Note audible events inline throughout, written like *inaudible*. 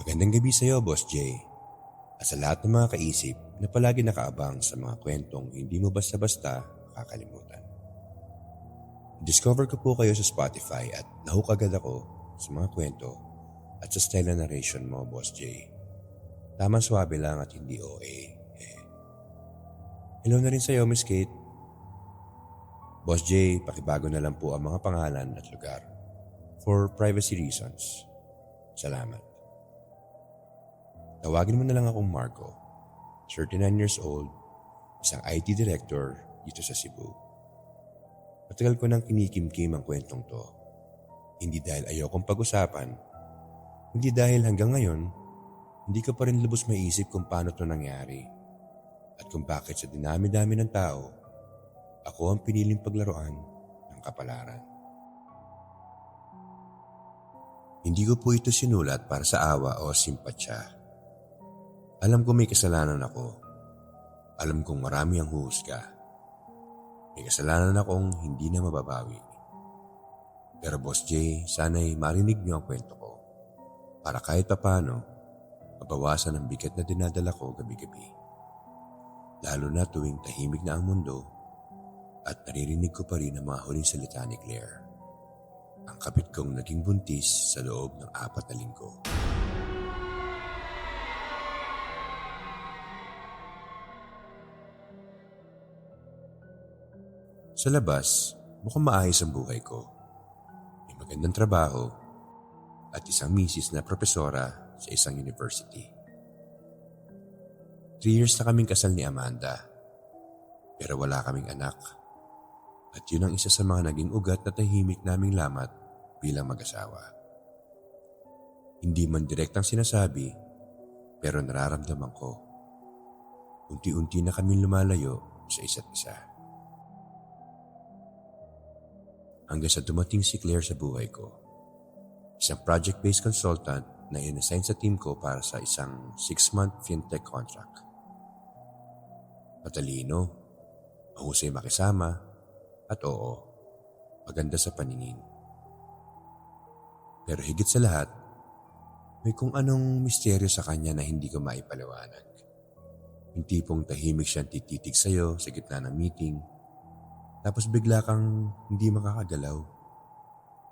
Magandang gabi sa iyo, Boss Jay. At sa lahat ng mga kaisip na palagi nakaabang sa mga kwentong hindi mo basta-basta makakalimutan. Discover ko po kayo sa Spotify at nahook agad ako sa mga kwento at sa style na narration mo, Boss Jay. Tamang swabe lang at hindi OA. Eh. Hello na rin sa iyo, Miss Kate. Boss Jay, pakibago na lang po ang mga pangalan at lugar. For privacy reasons. Salamat. Tawagin mo na lang akong Marco. 39 years old, isang IT director dito sa Cebu. Matagal ko nang kinikimkim ang kwentong to. Hindi dahil ayokong pag-usapan, hindi dahil hanggang ngayon, hindi ko pa rin lubos maisip kung paano to nangyari. At kung bakit sa dinami-dami ng tao, ako ang piniling paglaruan ng kapalaran. Hindi ko po ito sinulat para sa awa o simpatsya. Alam ko may kasalanan ako. Alam kong marami ang huhusga. May kasalanan akong hindi na mababawi. Pero Boss J, sana'y marinig niyo ang kwento ko. Para kahit papano, mabawasan ang bigat na dinadala ko gabi-gabi. Lalo na tuwing tahimik na ang mundo at naririnig ko pa rin ang mga huling salita ni Claire. Ang kapit kong naging buntis sa loob ng apat na linggo. Sa labas, mukhang maayos ang buhay ko. May magandang trabaho at isang misis na propesora sa isang university. Three years na kaming kasal ni Amanda, pero wala kaming anak. At yun ang isa sa mga naging ugat na tahimik naming lamat bilang mag-asawa. Hindi man direktang sinasabi, pero nararamdaman ko. Unti-unti na kami lumalayo sa isa't isa. Hanggang sa dumating si Claire sa buhay ko. Isang project-based consultant na inassign sa team ko para sa isang 6-month fintech contract. Matalino, mahusay makisama, at oo, maganda sa paningin. Pero higit sa lahat, may kung anong misteryo sa kanya na hindi ko maipaliwanag. Yung tipong tahimik siyang tititig sa'yo sa gitna ng meeting tapos bigla kang hindi makakagalaw.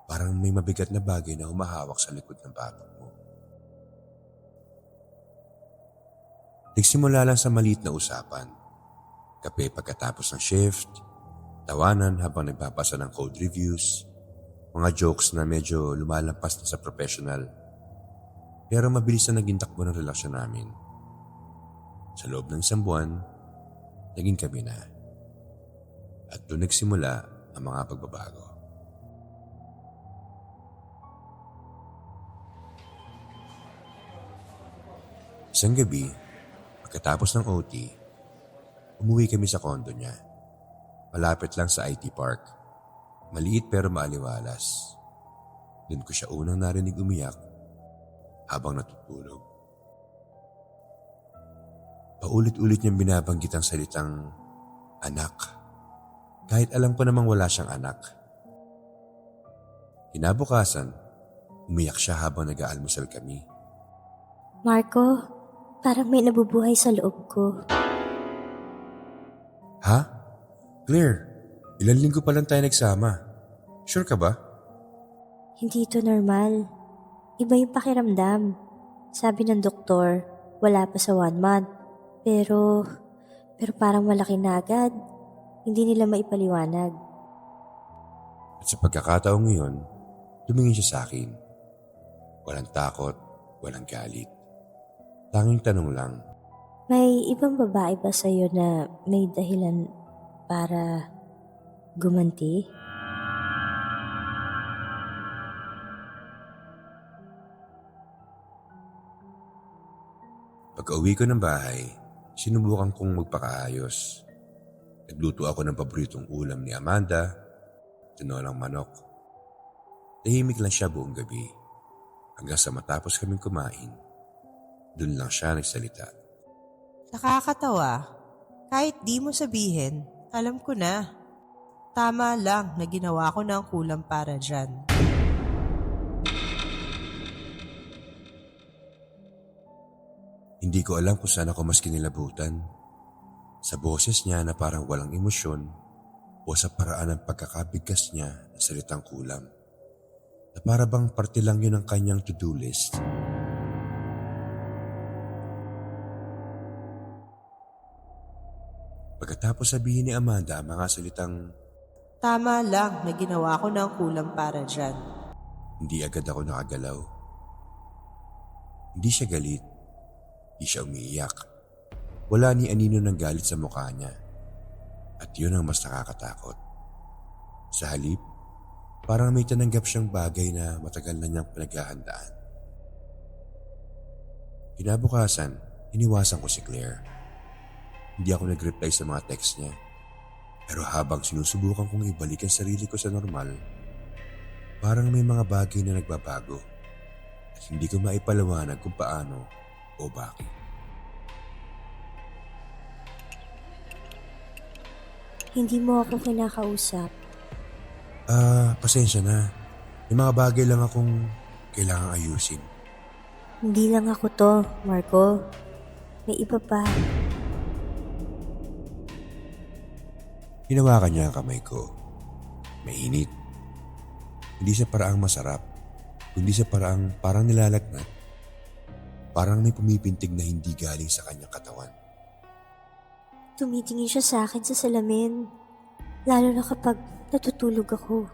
Parang may mabigat na bagay na humahawak sa likod ng batok mo. Nagsimula lang sa maliit na usapan. Kape pagkatapos ng shift, tawanan habang nagbabasa ng code reviews, mga jokes na medyo lumalampas na sa professional. Pero mabilis na naging takbo ng relasyon namin. Sa loob ng isang buwan, naging kami na at doon nagsimula ang mga pagbabago. Isang gabi, pagkatapos ng OT, umuwi kami sa kondo niya. Malapit lang sa IT park. Maliit pero maaliwalas. Doon ko siya unang narinig umiyak habang natutulog. Paulit-ulit niyang binabanggit ang salitang anak kahit alam ko namang wala siyang anak. Kinabukasan, umiyak siya habang nag-aalmusal kami. Marco, parang may nabubuhay sa loob ko. Ha? Claire, ilan linggo pa lang tayo nagsama. Sure ka ba? Hindi ito normal. Iba yung pakiramdam. Sabi ng doktor, wala pa sa one month. Pero, pero parang malaki na agad. Hindi nila maipaliwanag. At sa pagkakataong ngayon, tumingin siya sa akin. Walang takot, walang galit. Tanging tanong lang, May ibang babae ba sa'yo na may dahilan para gumanti? pag uwi ko ng bahay, sinubukan kong magpakaayos. Nagluto ako ng paboritong ulam ni Amanda, tinolang manok. Tahimik lang siya buong gabi. Hanggang sa matapos kaming kumain, dun lang siya nagsalita. Nakakatawa. Kahit di mo sabihin, alam ko na. Tama lang na ginawa ko ng kulang para dyan. Hindi ko alam kung saan ako mas kinilabutan. Sa boses niya na parang walang emosyon o sa paraan ng pagkakabigkas niya ng salitang kulam. Na para bang parte lang yun ng kanyang to-do list. Pagkatapos sabihin ni Amanda ang mga salitang Tama lang na ginawa ko ng kulang para dyan. Hindi agad ako nakagalaw. Hindi siya galit. Hindi siya umiiyak. Wala ni anino ng galit sa mukha niya. At yun ang mas nakakatakot. Sa halip, parang may tananggap siyang bagay na matagal na niyang pinaghahandaan. Kinabukasan, iniwasan ko si Claire. Hindi ako nag-reply sa mga text niya. Pero habang sinusubukan kong ibalik ang sarili ko sa normal, Parang may mga bagay na nagbabago at hindi ko maipalawanag kung paano o bakit. Hindi mo ako kinakausap. Ah, pasensya na. May mga bagay lang akong kailangang ayusin. Hindi lang ako to, Marco. May iba pa. Hinawakan niya ang kamay ko. Mainit. Hindi sa paraang masarap, kundi sa paraang parang nilalagnat. Parang may pumipintig na hindi galing sa kanyang katawan. Tumitingin siya sa akin sa salamin. Lalo na kapag natutulog ako.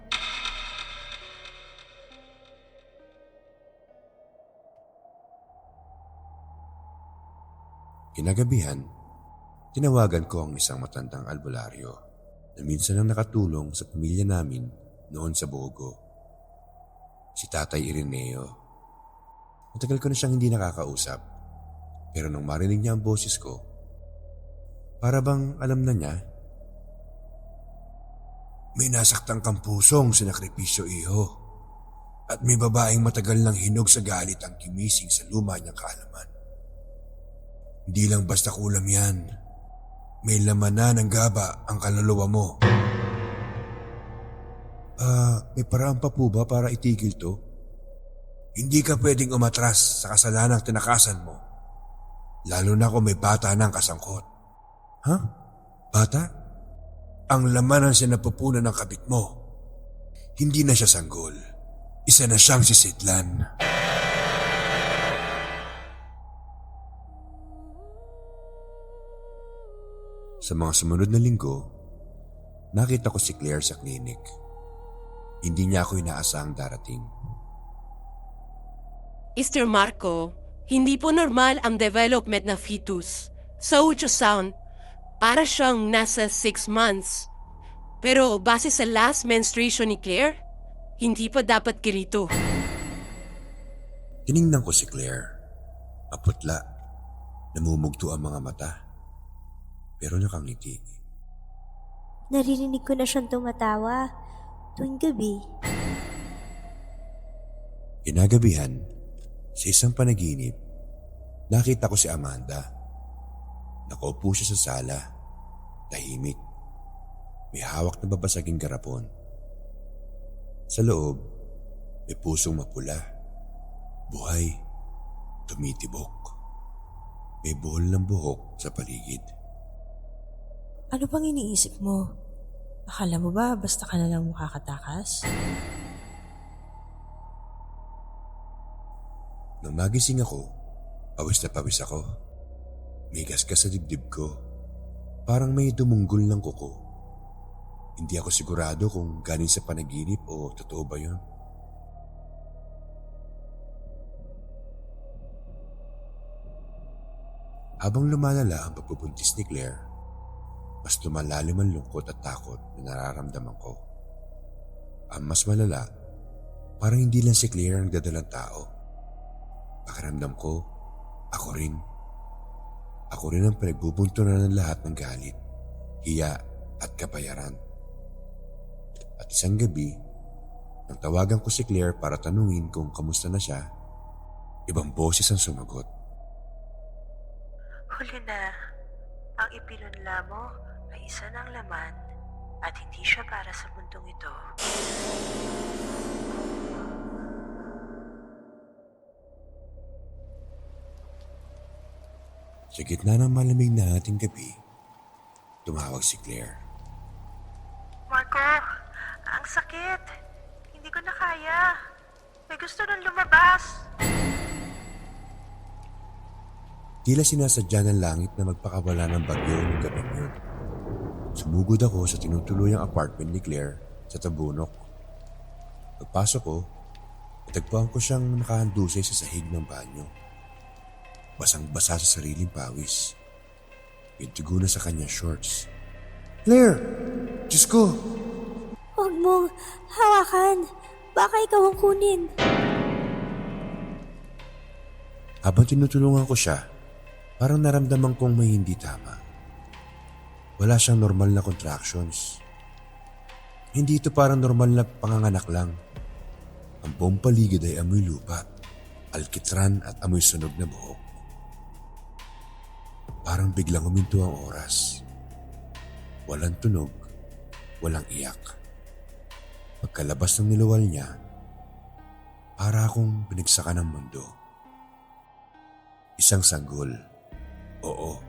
Kinagabihan, tinawagan ko ang isang matandang albularyo na minsan ang nakatulong sa pamilya namin noon sa Bogo. Si Tatay Ireneo. Matagal ko na siyang hindi nakakausap. Pero nung marinig niya ang boses ko, para bang alam na niya? May nasaktang kang pusong sinakripisyo iho. At may babaeng matagal nang hinog sa galit ang kimising sa luma niyang kaalaman. Hindi lang basta kulam yan. May laman na ng gaba ang kaluluwa mo. Ah, may paraan pa po ba para itigil to? Hindi ka pwedeng umatras sa kasalanang tinakasan mo. Lalo na kung may bata ng kasangkot. Ha? Bata? Ang laman ang sinapupunan ng kabit mo. Hindi na siya sanggol. Isa na siyang sisidlan. Sa mga sumunod na linggo, nakita ko si Claire sa klinik. Hindi niya ako inaasahang darating. Mr. Marco, hindi po normal ang development ng fetus. Sa ultrasound, para siyang nasa 6 months. Pero base sa last menstruation ni Claire, hindi pa dapat ganito. Tiningnan ko si Claire. Maputla. Namumugto ang mga mata. Pero nakangiti. Naririnig ko na siyang tumatawa tuwing gabi. Kinagabihan, sa isang panaginip, nakita ko si Amanda. Nakaupo siya sa sala, tahimik. May hawak na babasaging garapon. Sa loob, may pusong mapula. Buhay, tumitibok. May buhol ng buhok sa paligid. Ano bang iniisip mo? Akala mo ba basta ka na lang makakatakas? Nang magising ako, pawis na pawis ako. May gasgas sa dibdib ko. Parang may dumunggol ng kuko. Hindi ako sigurado kung galing sa panaginip o totoo ba yun. Habang lumalala ang pagbubuntis ni Claire, mas lumalalim ang lungkot at takot na nararamdaman ko. Ang mas malala, parang hindi lang si Claire ang dadalang tao. Pakiramdam ko, ako rin. Ako rin ang pinagbubuntunan ng lahat ng galit, hiya at kapayaran. At isang gabi, nang tawagan ko si Claire para tanungin kung kamusta na siya, ibang boses ang sumagot. Huli na. Ang ipinunla mo ay isa ng laman at hindi siya para sa mundong ito. Sa gitna ng malamig na ating gabi, tumawag si Claire. Marco, ang sakit. Hindi ko na kaya. May gusto nang lumabas. Tila sinasadya ng langit na magpakawala ng bagyo ng gabing yun. Sumugod ako sa tinutuluyang apartment ni Claire sa Tabunok. Pagpasok ko, natagpuan ko siyang nakahandusay sa sahig ng banyo. Basang-basa sa sariling pawis. Dugo na sa kanyang shorts. Claire! Diyos ko! Huwag mong hawakan. Baka ikaw ang kunin. Habang tinutulungan ko siya, parang naramdaman kong may hindi tama. Wala siyang normal na contractions. Hindi ito parang normal na panganganak lang. Ang buong paligid ay amoy lupa, alkitran at amoy sunog na buhok. Parang biglang huminto ang oras. Walang tunog, walang iyak. Pagkalabas ng niluwal niya, para akong binagsakan ng mundo. Isang sanggol. Oo.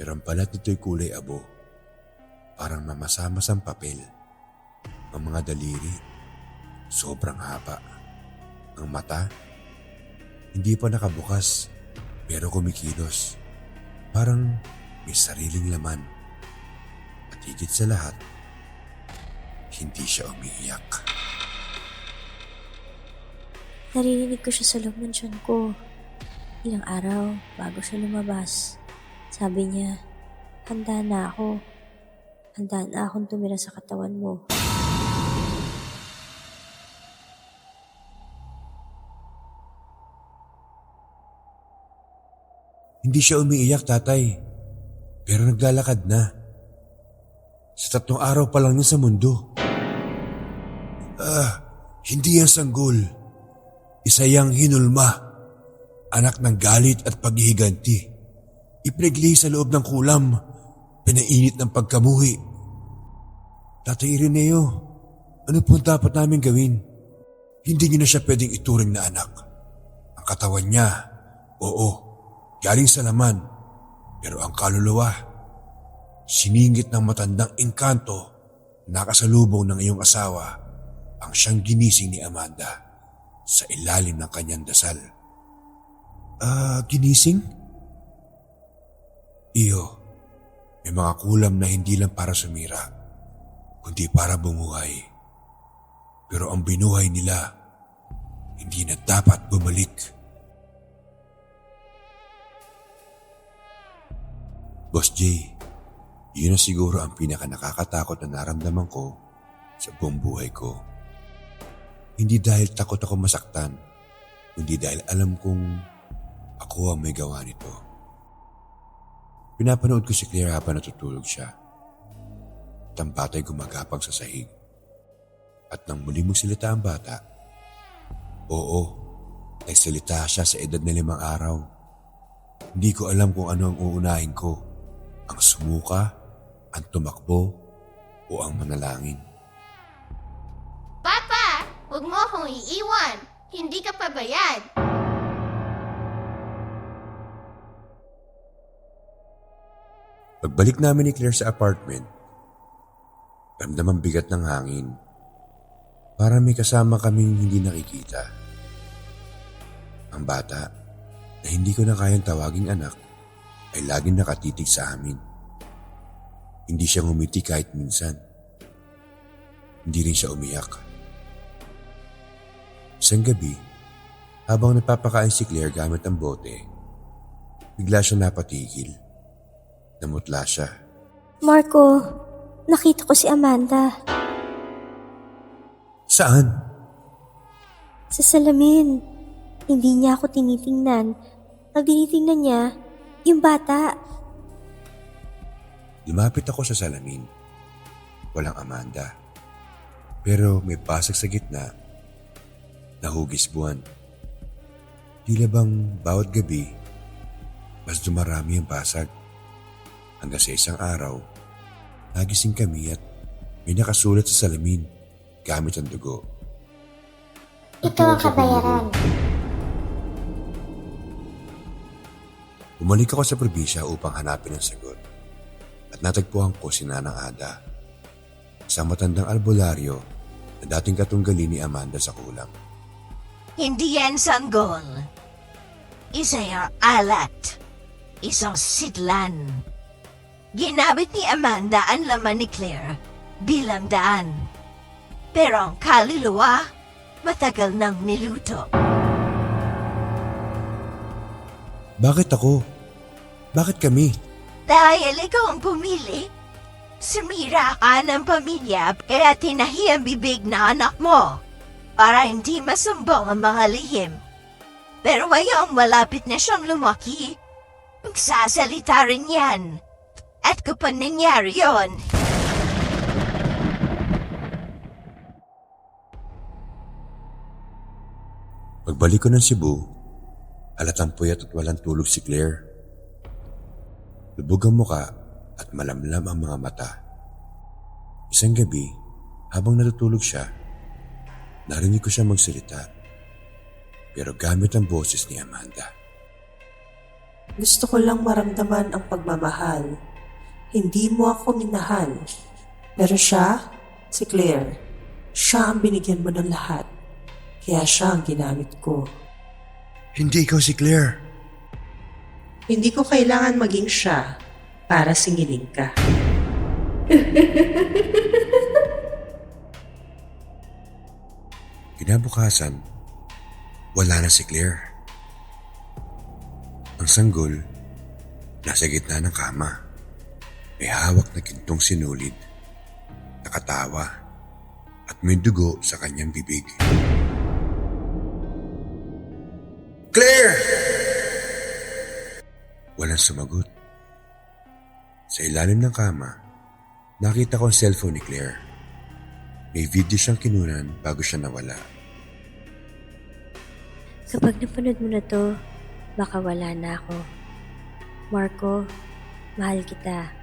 Pero ang balat nito'y kulay abo. Parang mamasamasang papel. Ang mga daliri, sobrang haba. Ang mata, hindi pa nakabukas, pero kumikilos. Parang may sariling laman. At higit sa lahat, hindi siya umiiyak. Naririnig ko siya sa loob ng tiyan ko. Ilang araw bago siya lumabas. Sabi niya, handa na ako. Handa na akong tumira sa katawan mo. Hindi siya umiiyak, tatay. Pero naglalakad na. Sa tatlong araw pa lang niya sa mundo. Ah, hindi yan sanggol. Isa yang hinulma. Anak ng galit at paghihiganti. Ipregli sa loob ng kulam. Pinainit ng pagkamuhi. Tatay Ireneo, ano po ang dapat namin gawin? Hindi niyo na siya pwedeng ituring na anak. Ang katawan niya, oo, galing sa laman. Pero ang kaluluwa, siningit ng matandang engkanto, nakasalubong ng iyong asawa, ang siyang ginising ni Amanda sa ilalim ng kanyang dasal. Ah, ginising? Iyo, may mga kulam na hindi lang para sumira, kundi para bumuhay. Pero ang binuhay nila, hindi na dapat bumalik. Boss J, yun na siguro ang pinaka nakakatakot na naramdaman ko sa buong buhay ko. Hindi dahil takot ako masaktan, kundi dahil alam kong ako ang may gawa nito. Pinapanood ko si Claire habang natutulog siya. At ang bata'y gumagapang sa sahig. At nang muli magsalita ang bata, oo, nagsalita siya sa edad na limang araw. Hindi ko alam kung ano ang uunahin ko. Ang sumuka, ang tumakbo, o ang manalangin. Papa, huwag mo akong iiwan. Hindi ka pabayad. Pagbalik namin ni Claire sa apartment, ramdam ang bigat ng hangin. Para may kasama kaming hindi nakikita. Ang bata, na hindi ko na kayang tawaging anak, ay laging nakatitig sa amin. Hindi siya ngumiti kahit minsan. Hindi rin siya umiyak. Isang gabi, habang napapakain si Claire gamit ang bote, bigla siya napatigil. Namutla siya. Marco, nakita ko si Amanda. Saan? Sa salamin. Hindi niya ako tinitingnan. Ang tinitingnan niya, yung bata. Lumapit ako sa salamin. Walang Amanda. Pero may pasag sa gitna. Nahugis buwan. Tila bang bawat gabi, mas dumarami ang pasag. Hanggang sa isang araw, nagising kami at may nakasulat sa salamin gamit ang dugo. Ito ang kabayaran. Bumalik ako sa probinsya upang hanapin ang sagot. At natagpuan ko si Nanang Ada. Isang matandang albularyo na dating katunggali ni Amanda sa kulam. Hindi yan sanggol. Isa yung alat. Isang sidlan. Ginamit ni Amanda ang laman ni Claire bilang daan. Pero ang kaluluwa, matagal nang niluto. Bakit ako? Bakit kami? Dahil ikaw ang pumili. Sumira ka ng pamilya kaya tinahi ang bibig na anak mo para hindi masumbong ang mga lihim. Pero ngayong malapit na siyang lumaki, magsasalita rin yan. At kapag nangyari yon, Pagbalik ko ng Cebu, halatang puyat at walang tulog si Claire. Lubog ang muka at malamlam ang mga mata. Isang gabi, habang natutulog siya, narinig ko siya magsalita. Pero gamit ang boses ni Amanda. Gusto ko lang maramdaman ang pagmamahal. Hindi mo ako minahal. Pero siya, si Claire, siya ang binigyan mo ng lahat. Kaya siya ang ginamit ko. Hindi ikaw si Claire. Hindi ko kailangan maging siya para singilin ka. *laughs* Kinabukasan, wala na si Claire. Ang sanggol, nasa gitna ng kama. May hawak na gintong sinulid. Nakatawa at may dugo sa kanyang bibig. Claire! Walang sumagot. Sa ilalim ng kama, nakita ko ang cellphone ni Claire. May video siyang kinunan bago siya nawala. Kapag napanood mo na to, baka wala na ako. Marco, mahal kita.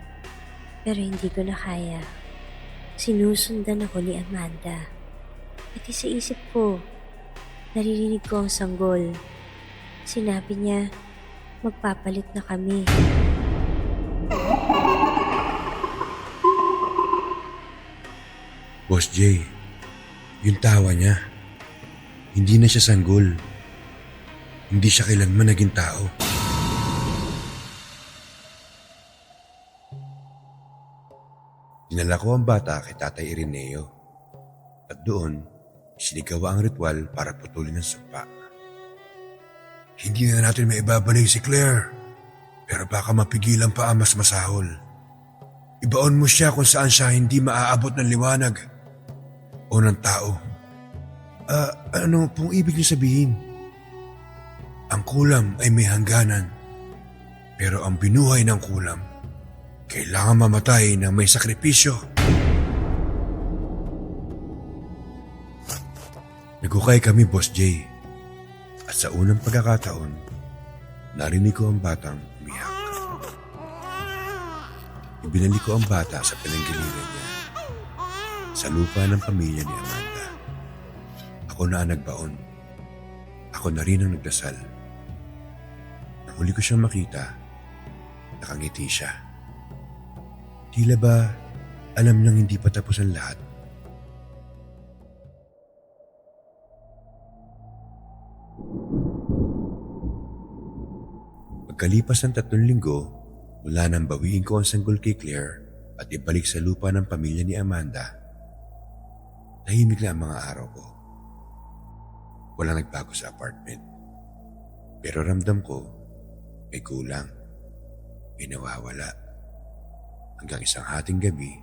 Pero hindi ko na kaya. Sinusundan ako ni Amanda. Pati sa isip ko, naririnig ko ang sanggol. Sinabi niya, magpapalit na kami. Boss Jay, yung tawa niya, hindi na siya sanggol. Hindi siya kailanman naging tao. Dinala ko ang bata kay Tatay Irineo. At doon, sinigawa ang ritual para putulin ang sumpa. Hindi na natin maibabalik si Claire. Pero baka mapigilan pa ang mas masahol. Ibaon mo siya kung saan siya hindi maaabot ng liwanag o ng tao. Ah, ano pong ibig niyo sabihin? Ang kulam ay may hangganan. Pero ang binuhay ng kulam, kailangan mamatay ng may sakripisyo. Nagukay kami, Boss Jay. At sa unang pagkakataon, narinig ko ang batang umiyak. Ibinalik ko ang bata sa pinanggiliran niya. Sa lupa ng pamilya ni Amanda. Ako na ang nagbaon. Ako na rin ang nagdasal. Nang huli ko siyang makita, nakangiti siya. Tila ba alam nang hindi pa tapos ang lahat? Pagkalipas ng tatlong linggo, mula nang bawiin ko ang sanggol kay Claire at ibalik sa lupa ng pamilya ni Amanda, tahimik na ang mga araw ko. Wala nagbago sa apartment. Pero ramdam ko, may kulang. May nawawala. Hanggang isang hating gabi,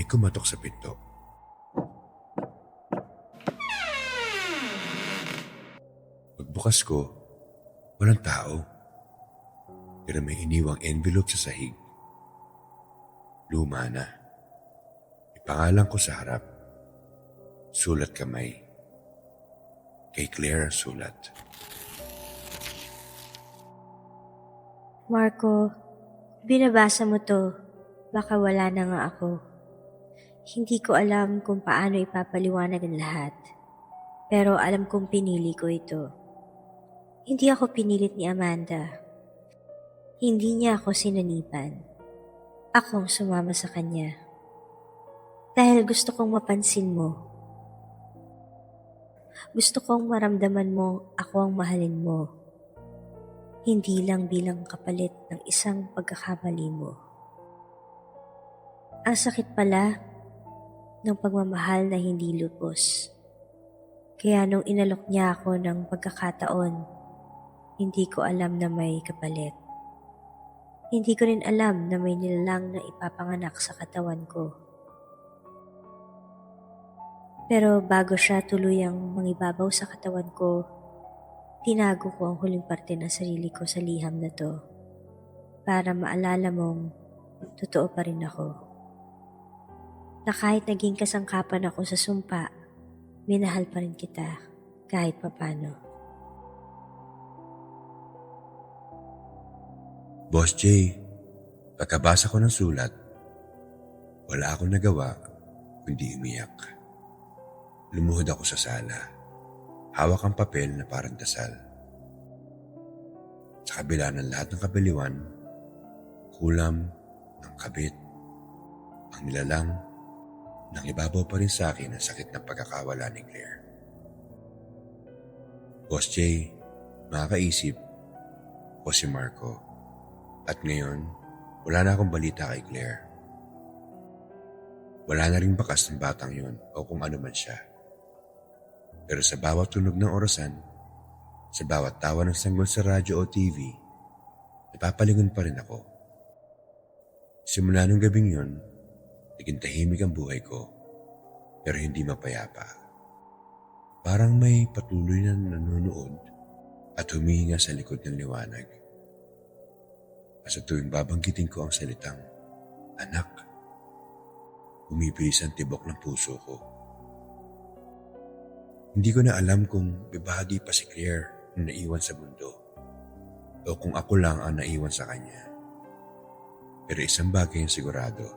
may kumatok sa pinto. Pagbukas ko, walang tao. Pero may iniwang envelope sa sahig. Luma na. May pangalan ko sa harap. Sulat kamay. Kay Claire sulat. Marco, binabasa mo to. Baka wala na nga ako. Hindi ko alam kung paano ipapaliwanag ang lahat. Pero alam kong pinili ko ito. Hindi ako pinilit ni Amanda. Hindi niya ako sinanipan. Akong sumama sa kanya. Dahil gusto kong mapansin mo. Gusto kong maramdaman mo ako ang mahalin mo. Hindi lang bilang kapalit ng isang pagkakamali mo. Ang sakit pala ng pagmamahal na hindi lupos. Kaya nung inalok niya ako ng pagkakataon, hindi ko alam na may kapalit. Hindi ko rin alam na may nilalang na ipapanganak sa katawan ko. Pero bago siya tuluyang mangibabaw sa katawan ko, tinago ko ang huling parte ng sarili ko sa liham na to para maalala mong totoo pa rin ako. Na kahit naging kasangkapan ako sa sumpa, minahal pa rin kita kahit papano. Boss Jay, pagkabasa ko ng sulat, wala akong nagawa kundi umiyak. Lumuhod ako sa sala. Hawak ang papel na parang dasal. Sa kabila ng lahat ng kabaliwan, kulam ng kabit, ang nilalang, nang ibabaw pa rin sa akin ang sakit ng pagkakawala ni Claire. Boss Jay, makakaisip, o si Marco. At ngayon, wala na akong balita kay Claire. Wala na rin bakas ng batang yun o kung ano man siya. Pero sa bawat tunog ng orasan, sa bawat tawa ng sanggol sa radyo o TV, napapalingon pa rin ako. Simula nung gabing yun, naging tahimik ang buhay ko, pero hindi mapayapa. Parang may patuloy na nanonood at humihinga sa likod ng liwanag. Sa tuwing babanggitin ko ang salitang, anak, umibilis ang tibok ng puso ko. Hindi ko na alam kung bibahagi pa si Claire na naiwan sa mundo o kung ako lang ang naiwan sa kanya. Pero isang bagay ang sigurado,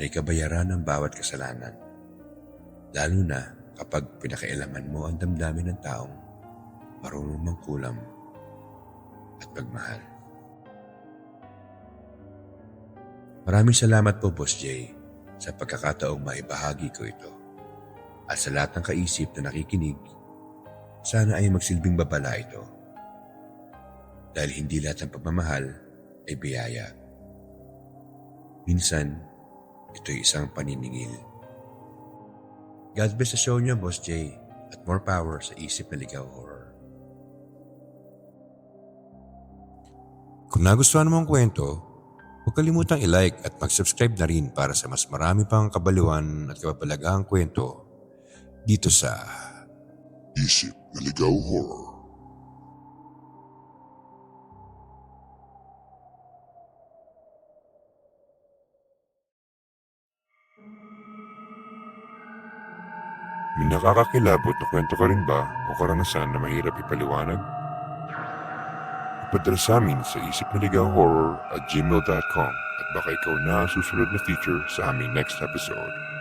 may kabayaran ang bawat kasalanan, lalo na kapag pinakailaman mo ang damdamin ng taong marunong mangkulam at magmahal. Maraming salamat po, Boss Jay, sa pagkakataong maibahagi ko ito. At sa lahat ng kaisip na nakikinig, sana ay magsilbing babala ito. Dahil hindi lahat ng pagmamahal ay biyaya. Minsan, ito'y isang paniningil. God bless sa show niyo, Boss Jay, at more power sa isip na ligaw horror. Kung nagustuhan mo ang kwento, Huwag kalimutang i-like at mag-subscribe na rin para sa mas marami pang kabaliwan at kababalagahang kwento dito sa Isip na Ligaw Horror. May nakakakilabot na kwento ka rin ba o karanasan na mahirap ipaliwanag? Ipadala sa amin sa isip horror at gmail.com at baka ikaw na susunod na feature sa aming next episode.